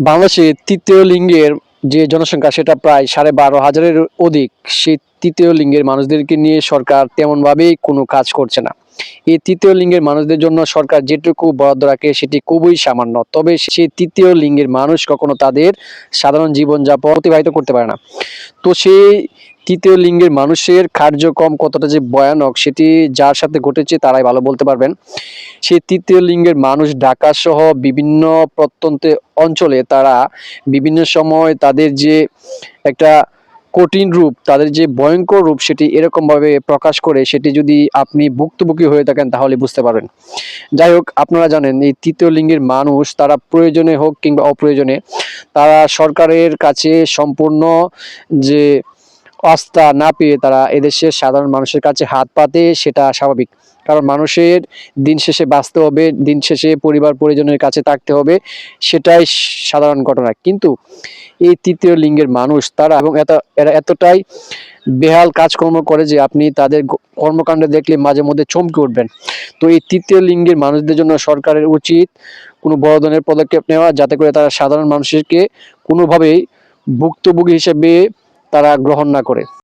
বাংলাদেশে তৃতীয় লিঙ্গের যে জনসংখ্যা সেটা প্রায় সাড়ে বারো হাজারের অধিক, সেই তৃতীয় লিঙ্গের মানুষদেরকে নিয়ে সরকার তেমনভাবেই কোনো কাজ করছে না। এই তৃতীয় লিঙ্গের মানুষদের জন্য সরকার যেটুকু বরাদ্দ রাখে সেটি খুবই সামান্য, তবে সেই তৃতীয় লিঙ্গের মানুষ কখনো তাদের সাধারণ জীবনযাপন অতিবাহিত করতে পারে না। তো সেই তৃতীয় লিঙ্গের মানুষের কার্যক্রম কতটা যে ভয়ানক সেটি যার সাথে ঘটেছে তারাই ভালো বলতে পারবেন। সেই তৃতীয় লিঙ্গের মানুষ ঢাকা সহ বিভিন্ন প্রত্যন্ত অঞ্চলে তারা বিভিন্ন সময় তাদের যে একটা কঠিন রূপ, তাদের যে ভয়ঙ্কর রূপ সেটি এরকমভাবে প্রকাশ করে সেটি যদি আপনি ভুক্তভোগী হয়ে থাকেন তাহলে বুঝতে পারবেন। যাই হোক, আপনারা জানেন এই তৃতীয় লিঙ্গের মানুষ তারা প্রয়োজনে হোক কিংবা অপ্রয়োজনে, তারা সরকারের কাছে সম্পূর্ণ যে আস্থা না পেয়ে তারা এদেশের সাধারণ মানুষের কাছে হাত পাতে, সেটা স্বাভাবিক। কারণ মানুষের দিন শেষে বাঁচতে হবে, দিন শেষে পরিবার পরিজনের কাছে থাকতে হবে, সেটাই সাধারণ ঘটনা। কিন্তু এই তৃতীয় লিঙ্গের মানুষ, তারা এবং এত, এরা এতটাই বেহাল কাজকর্ম করে যে আপনি তাদের কর্মকাণ্ড দেখলে মাঝে মধ্যে চমকে উঠবেন। তো এই তৃতীয় লিঙ্গের মানুষদের জন্য সরকারের উচিত কোনো বড় ধরনের পদক্ষেপ নেওয়া, যাতে করে তারা সাধারণ মানুষকে কোনোভাবেই ভুক্তভোগী হিসেবে তারা গ্রহণ না করে।